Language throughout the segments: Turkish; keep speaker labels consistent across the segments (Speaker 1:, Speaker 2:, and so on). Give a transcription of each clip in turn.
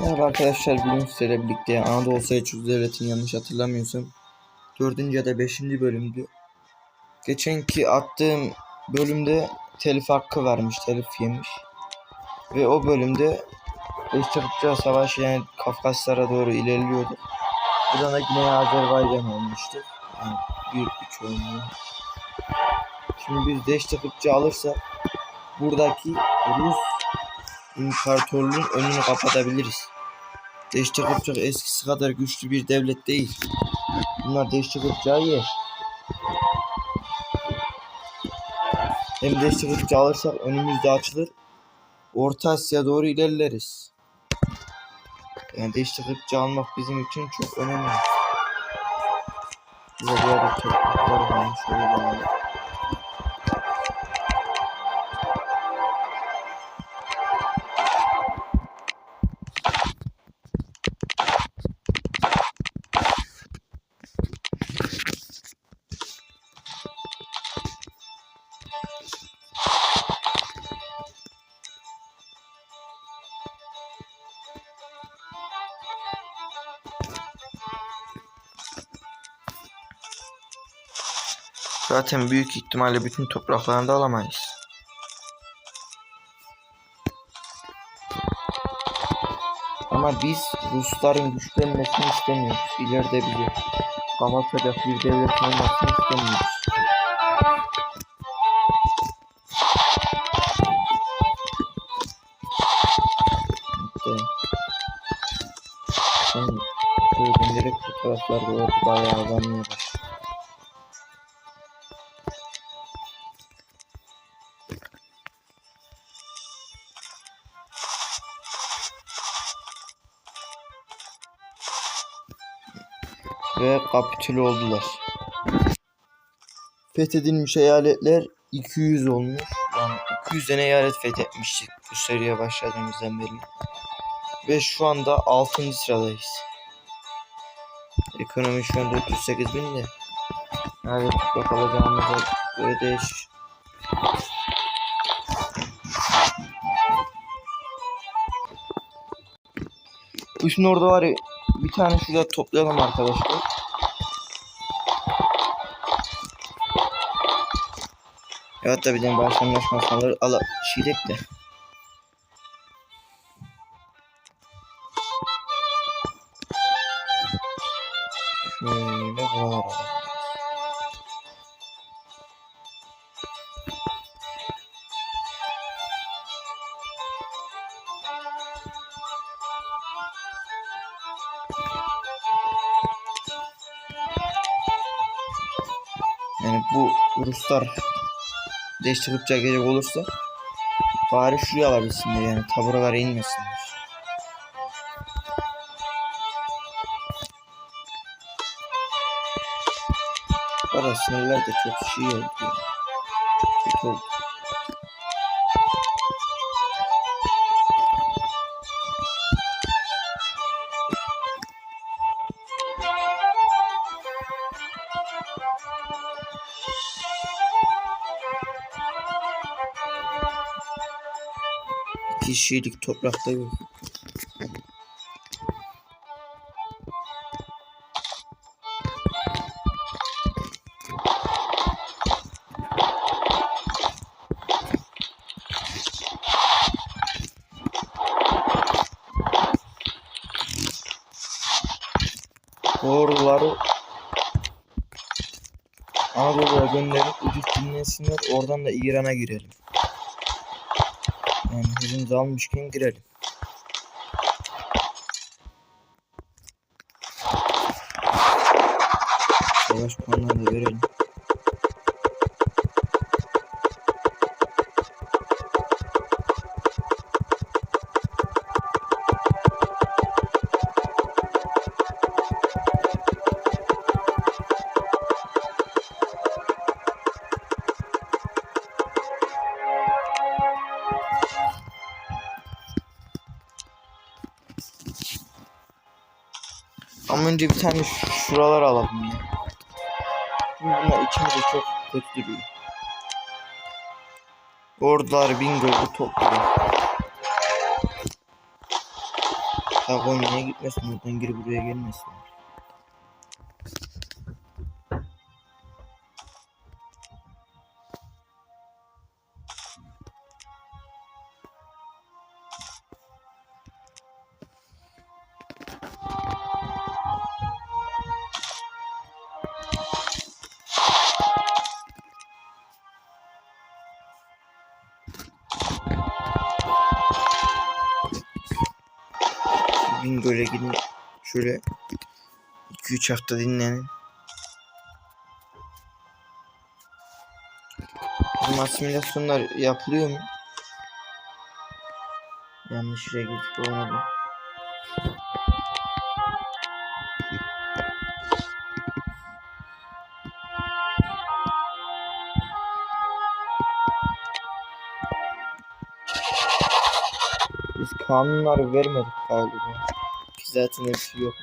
Speaker 1: Merhaba arkadaşlar bugün sizlerle birlikte Anadolu Selçuk Devleti'nin yanlış hatırlamıyorsam 4. ya da 5. bölümdü. Geçenki attığım bölümde telif hakkı vermiş, telif yemiş. Ve o bölümde Eşrefça Savaş yani Kafkaslara doğru ilerliyordu. Buradan da Güney Azerbaycan olmuştu. Yani büyük bir çoğunluğu. Şimdi biz Deştekipçi alırsak buradaki Rus İmparatorluğun önünü kapatabiliriz. Deşte Kıpçak eskisi kadar güçlü bir devlet değil. Bunlar Deşte Kıpçak'ı yer. Hem Deşte Kıpçak'ı alırsak önümüzde açılır. Orta Asya'ya doğru ilerleriz. Yani Deşte Kıpçak'ı almak bizim için çok önemli. Bize bir ara toprakları falan şöyle bağlı. Zaten büyük ihtimalle bütün topraklarını da alamayız. Ama biz Rusların güçlenmesini istemiyoruz. İleride bizi kapatacak bir devlet olmasını istemiyoruz. Sen şöyle direkt fotoğraflar doğru bayağı azalmaya kapitüle oldular. Fethedilmiş eyaletler 200 olmuş. Yani 200 tane eyalet fethetmiştik bu seriye başladığımızdan beri. Ve şu anda 6. sıradayız. Ekonomi şu an 408 bin de. Nerede toprak alacağımıza göre değişir. Üçün orada var ya bir tane şurada toplayalım arkadaşlar. Evet tabii benim başlanmış masaları ala şirek de. Şöyle alalım. Yani bu Ruslar değiştirip gelecek olursa bari şuraya alabilsinler yani taburalara inmesinler. Para sınırlar da çok şey oldu ya. Kötü oldu. Kişilik toprakta yok. Doğruları Anadolu'ya gönderip ucuz dinlesinler oradan da İran'a girelim. Hızımızı almışken girelim. Önce bir tane şuralar alalım ya. Çünkü bunlar içimizde çok kötü duruyor. Ordular bingo bu topluyor. Ha Konya'ya gitmesin oradan geri buraya gelmesin. Bingöl'e gidin şöyle 2-3 hafta dinlenin. Bizim asimilasyonlar yapılıyor mu? Yanlış yere ona da. Biz kanunları vermedik galiba. Zaten hepsi yok.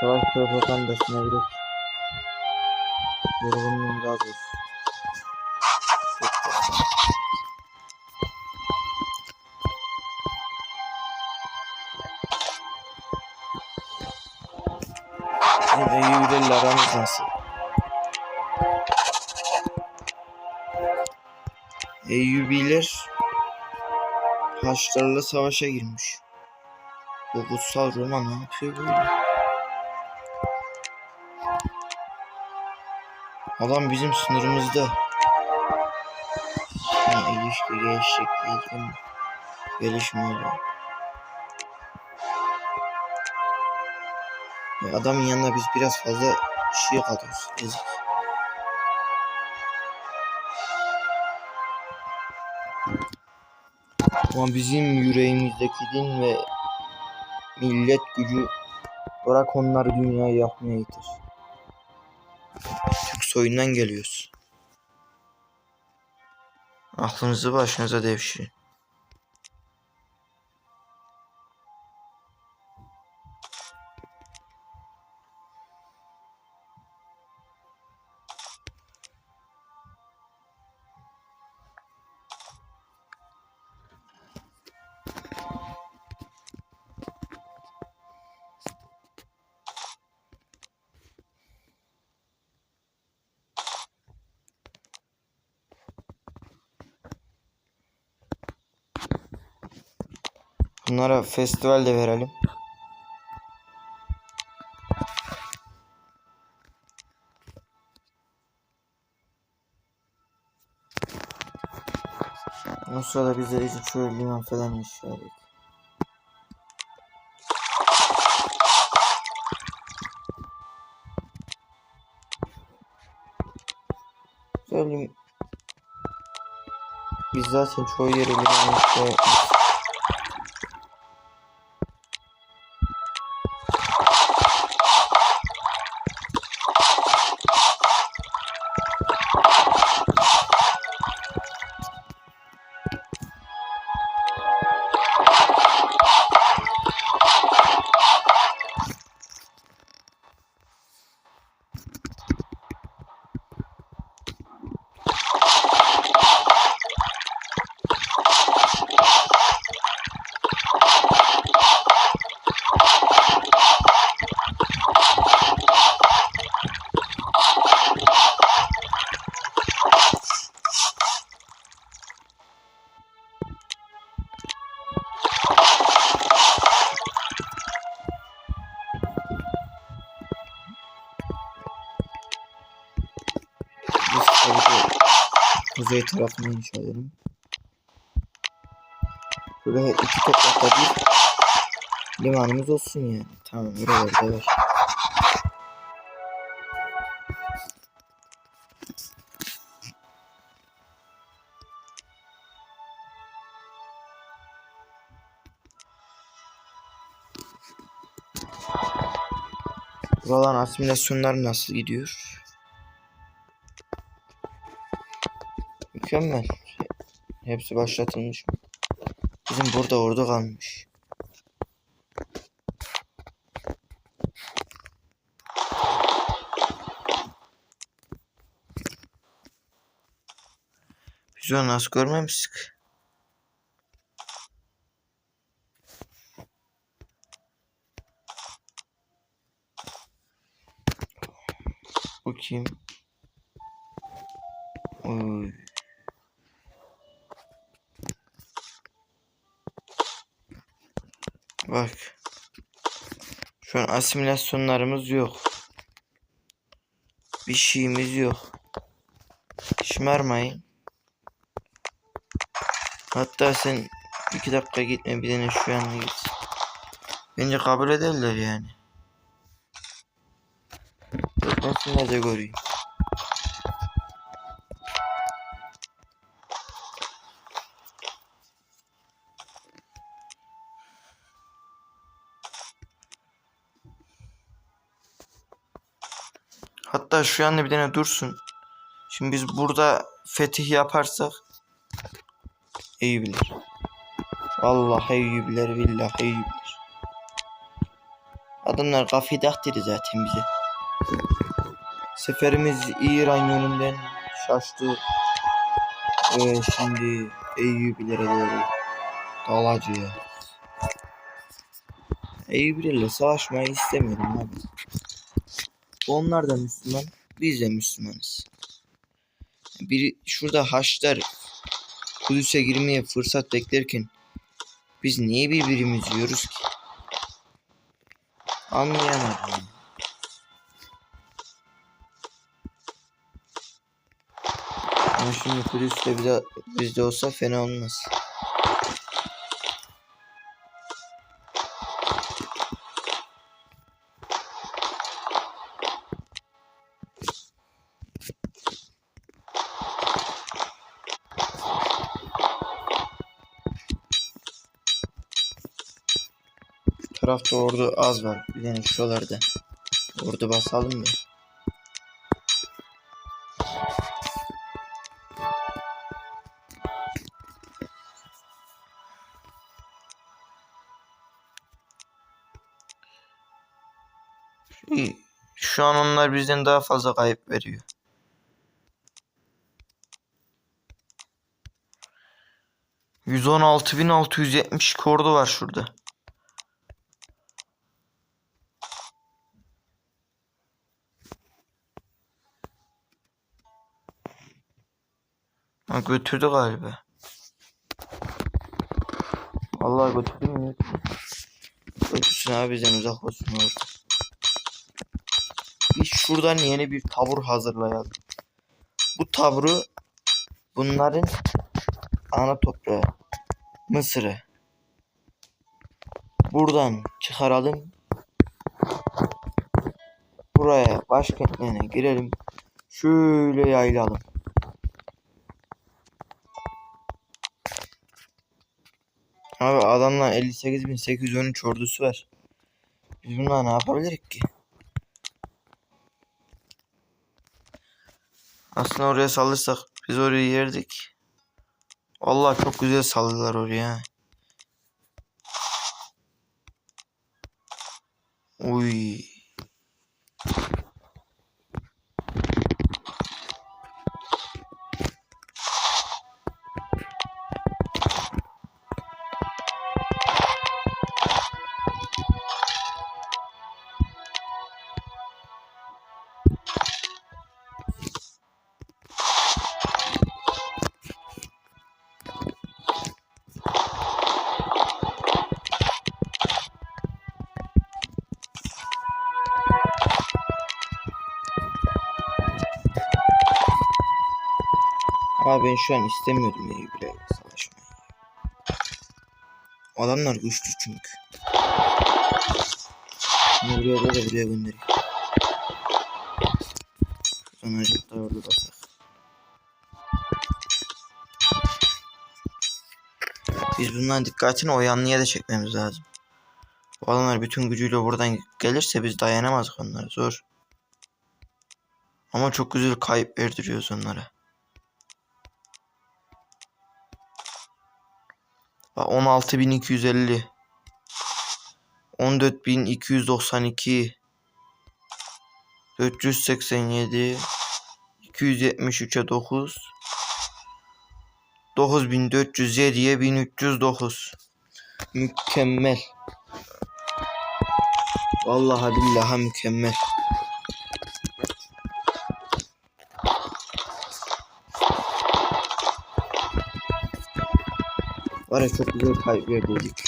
Speaker 1: Savaş propagandasına girip Yorgunluğum razı Bizim Eyyubilerle aramız nasıl? Eyyubiler Haçlarla savaşa girmiş. Bu kutsal Roma ne yapıyor böyle? Adam bizim sınırımızda. Ha, ilişki değil mi? Gelişmiyor. ya. Ya adamın yanına biz biraz fazla şey kalıyoruz. Ezik. Ama bizim yüreğimizdeki din ve millet gücü bırak onları dünyayı yakmaya yeter. Türk soyundan geliyoruz. Aklınızı başınıza devşirin. Bunlara festival de verelim. O sırada bizler için şöyle liman falan edelim. Söyleyeyim. Biz zaten çoğu yeri liman inşa kuzey tarafını inşa edelim. Böyle iki toprakta bir limanımız olsun yani. Tamam oralarda var. Buraların asimilasyonlar nasıl gidiyor? mükemmel. Hepsi başlatılmış. Bizim burada ordu kalmış. Biz onu nasıl görmemiştik? Bu kim? Bak. Şu an asimilasyonlarımız yok. Bir şeyimiz yok. Şımarmayın. Hatta sen iki dakika gitme bir tane şu yana git. Bence kabul ederler yani. Gitmesinler de göreyim. Hatta şu anda bir tane dursun. Şimdi biz burada fetih yaparsak iyi bilir. Allah iyi bilir, billahi iyi bilir. Adamlar kafidak dedi zaten bize. Seferimiz İran yönünden şaştı. Ve şimdi Eyyubilere doğru dalacağız. Eyyubilerle savaşmayı istemiyorum abi. Onlar da Müslüman, biz de Müslümanız. Biri şurada Haçlar Kudüs'e girmeye fırsat beklerken biz niye birbirimizi yiyoruz ki? Anlayamadım. Ama şimdi Kudüs'te bir de bizde olsa fena olmaz. Tarafta ordu az var. Tane şuralarda. Ordu basalım mı? İyi. Şu an onlar bizden daha fazla kayıp veriyor. ...116.670 kordu var şurada. Ha götürdü galiba. Allah götürdü mü? Götürsün abi bizden uzak olsun orada. Biz şuradan yeni bir tabur hazırlayalım. Bu taburu bunların ana toprağı Mısır'ı. Buradan çıkaralım. Buraya başkentlerine girelim. Şöyle yaylalım. Abi adamlar 58.813 ordusu var. Biz bunlar ne yapabiliriz ki? Aslında oraya saldırsak biz orayı yerdik. Vallahi çok güzel saldırdılar oraya. Uy. Ben şu an istemiyordum bile savaşmayı. Adamlar güçlü çünkü. Buraya da, buraya göndereyim. Sonra acık da orada basak. Biz bunların dikkatini o yanlıya da çekmemiz lazım. Bu adamlar bütün gücüyle buradan gelirse biz dayanamazdık onlara zor. Ama çok güzel kayıp verdiriyoruz onlara. 16250 14292 487 273'e 9 9407'ye 1309 Mükemmel. Vallahi billahi mükemmel Var ya çok güzel kayıp verdiydik.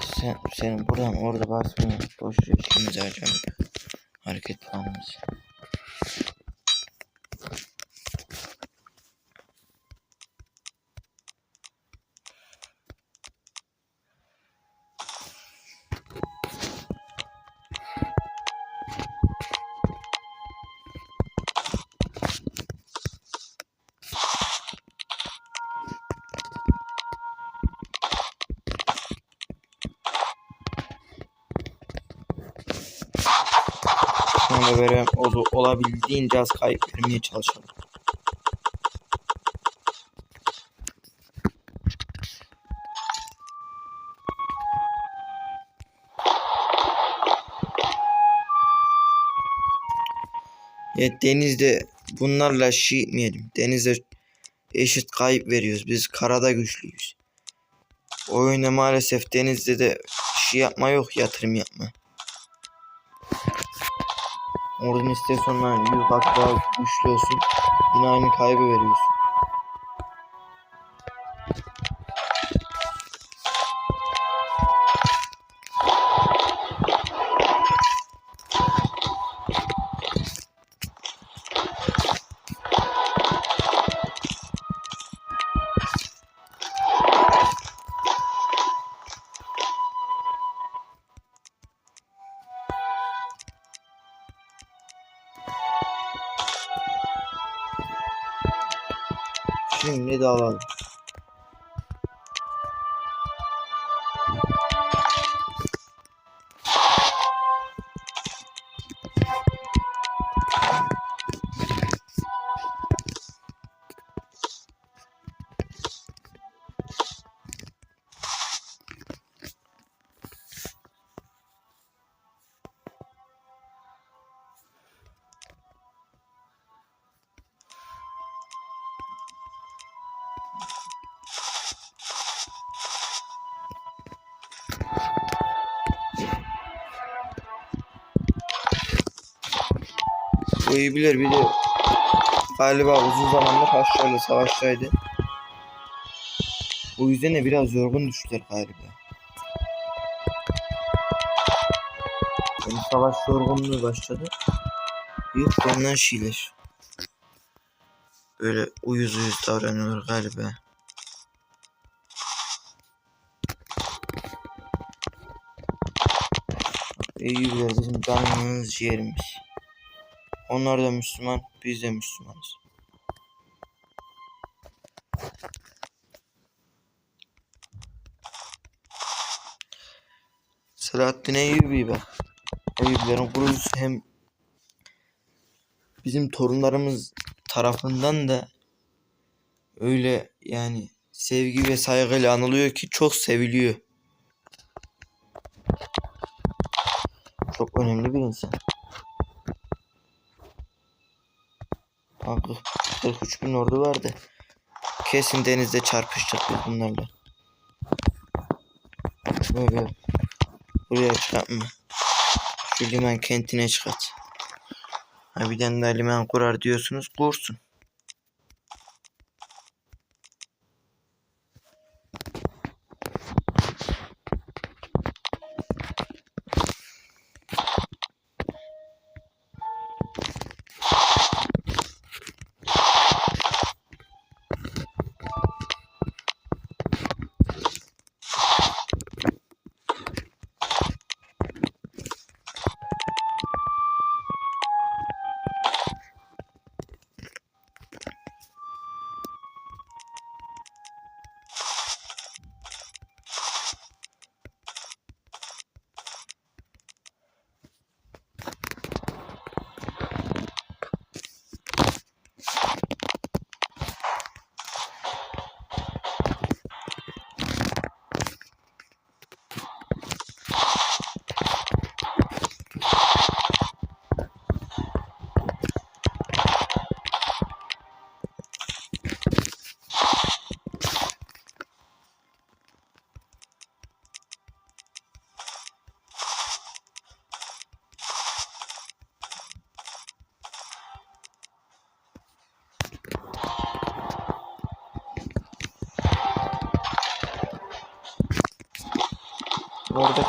Speaker 1: Sen, senin buradan orada basmıyor. Boş işimizi harcamıyor. Hareket planımız. Olabildiğince az kayıp vermeye çalışalım. Ya denizde bunlarla şey etmeyelim. Denizde eşit kayıp veriyoruz. Biz karada güçlüyüz. Oyunda maalesef denizde de şey yapma yok yatırım yapma. Oradan istasyondan 100 kat daha güçlü olsun. Yine aynı kaybı veriyorsun. Şimdi de alalım. Bu iyi bilir bir de galiba uzun zamandır Haçlılarla savaştaydı. O yüzden de biraz yorgun düştüler galiba. Yani savaş yorgunluğu başladı. Yok ondan şeyler. Böyle uyuz uyuz davranıyorlar galiba. Eyyubiler bizim canımız ciğerimiz. Onlar da Müslüman, biz de Müslümanız. Selahaddin Eyyubi bak. Eyyubilerin kurucusu hem bizim torunlarımız tarafından da öyle yani sevgi ve saygıyla anılıyor ki çok seviliyor. Çok önemli bir insan. Abi 43 bin ordu vardı. Kesin denizde çarpıştık biz bunlarla. Böyle buraya çıkartma. Şu liman kentine çıkart. Ha bir tane daha liman kurar diyorsunuz kursun.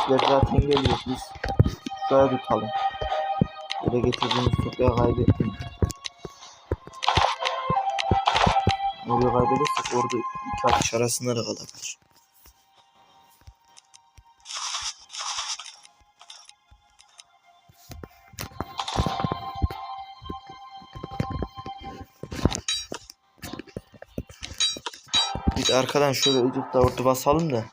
Speaker 1: Oradakiler zaten geliyor. Biz şuraya tutalım. Böyle getirdiğimiz toprağı kaybetmeyin. Orayı kaybedersek orada iki atış arasında da kalabilir. Arkadan şöyle ucukta ordu basalım da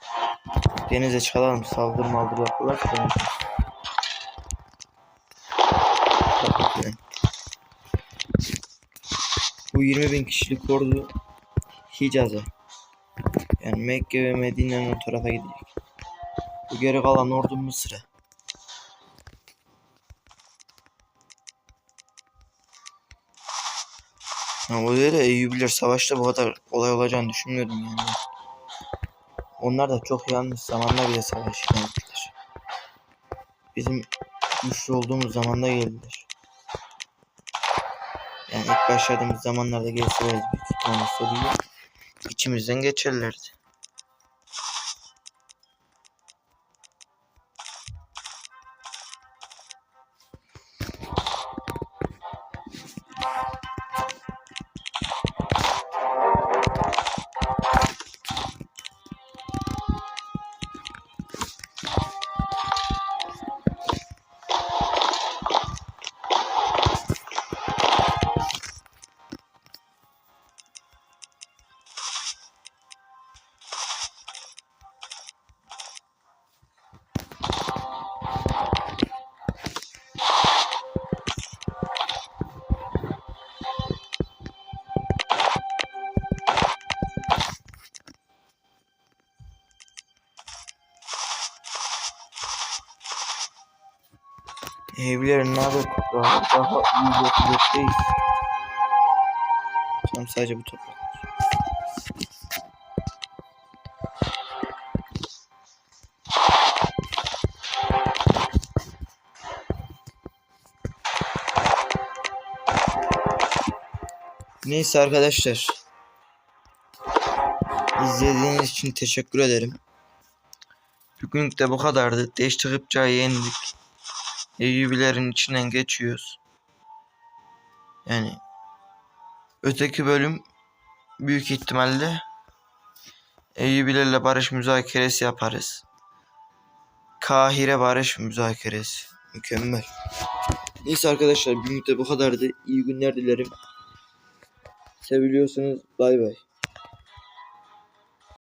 Speaker 1: denize çıkalım saldır maldır yaparlar. denize. Bakın yani. Bu 20 bin kişilik ordu Hicaz'a. Yani Mekke ve Medine'nin o tarafa gidecek. Bu geri kalan ordu Mısır'a. Ha, o öyle Eyyubiler savaşta bu kadar olay olacağını düşünmüyordum yani. Onlar da çok yanlış zamanda bile savaş ilan ettiler. Bizim güçlü olduğumuz zamanda geldiler. Yani ilk başladığımız zamanlarda gelseler büyük ihtimalle soruyu içimizden geçerlerdi. Evlerin nerede toprağı? Daha iyi götürecekteyiz. Tamam sadece bu toprak. Neyse arkadaşlar. İzlediğiniz için teşekkür ederim. Bugünlük de bu kadardı. Deşti Kıpça'yı yendik. Eyyubilerin içinden geçiyoruz. Yani öteki bölüm büyük ihtimalle Eyyubilerle barış müzakeresi yaparız. Kahire barış müzakeresi. Mükemmel. Neyse arkadaşlar bugünlük de bu kadardı. İyi günler dilerim. Seviliyorsunuz. Bay bay.